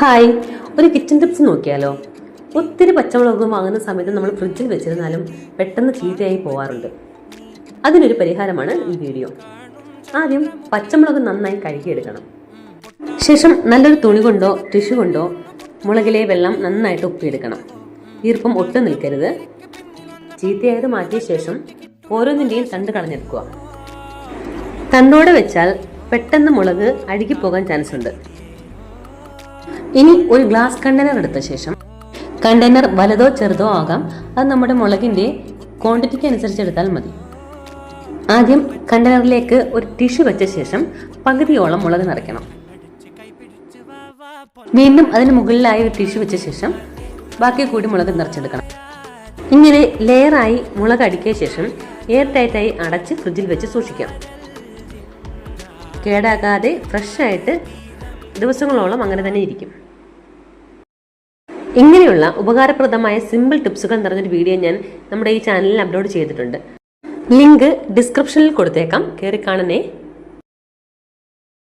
Hi ഒരു kitchen tips നോക്കിയാലോ? ഒത്തിരി പച്ചമുളകും വാങ്ങുന്ന സമയത്ത് നമ്മൾ ഫ്രിഡ്ജിൽ വെച്ചിരുന്നാലും പെട്ടെന്ന് ചീത്തയായി പോവാറുണ്ട്. അതിനൊരു പരിഹാരമാണ് ഈ വീഡിയോ. ആദ്യം പച്ചമുളക് നന്നായി കഴുകിയെടുക്കണം. ശേഷം നല്ലൊരു തുണി കൊണ്ടോ ടിഷ്യൂ കൊണ്ടോ മുളകിലെ വെള്ളം നന്നായിട്ട് ഉപ്പിയെടുക്കണം. ഈർപ്പം ഒട്ടും നിൽക്കരുത്. ചീത്തയായത് മാറ്റിയ ശേഷം ഓരോന്നിന്റെയും തണ്ട് കളഞ്ഞെടുക്കുക. തണ്ടോടെ വെച്ചാൽ പെട്ടെന്ന് മുളക് അഴുകിപ്പോകാൻ ചാൻസ് ഉണ്ട് ഇനി ഒരു ഗ്ലാസ് കണ്ടെയ്നർ എടുത്ത ശേഷം കണ്ടെയ്നർ വലുതോ ചെറുതോ ആകാം. അത് നമ്മുടെ മുളകിന്റെ ക്വാണ്ടിറ്റിക്ക് അനുസരിച്ച് എടുത്താൽ മതി. ആദ്യം കണ്ടെയ്നറിലേക്ക് ഒരു ടിഷ്യൂ വെച്ച ശേഷം പകുതിയോളം മുളക് നിറയ്ക്കണം. വീണ്ടും അതിന് മുകളിലായി ഒരു ടിഷ്യൂ വെച്ച ശേഷം ബാക്കി കൂടി മുളക് നിറച്ചെടുക്കണം. ഇങ്ങനെ ലെയറായി മുളക് അടുക്കിയ ശേഷം എയർ ടൈറ്റായി അടച്ച് ഫ്രിഡ്ജിൽ വെച്ച് സൂക്ഷിക്കാം. കേടാകാതെ ഫ്രഷ് ആയിട്ട് ദിവസങ്ങളോളം അങ്ങനെ തന്നെ ഇരിക്കും. ഇങ്ങനെയുള്ള ഉപകാരപ്രദമായ സിമ്പിൾ ടിപ്സുകൾ നിറഞ്ഞൊരു വീഡിയോ ഞാൻ നമ്മുടെ ഈ ചാനലിൽ അപ്ലോഡ് ചെയ്തിട്ടുണ്ട്. ലിങ്ക് ഡിസ്ക്രിപ്ഷനിൽ കൊടുത്തേക്കാം. കയറി കാണണേ.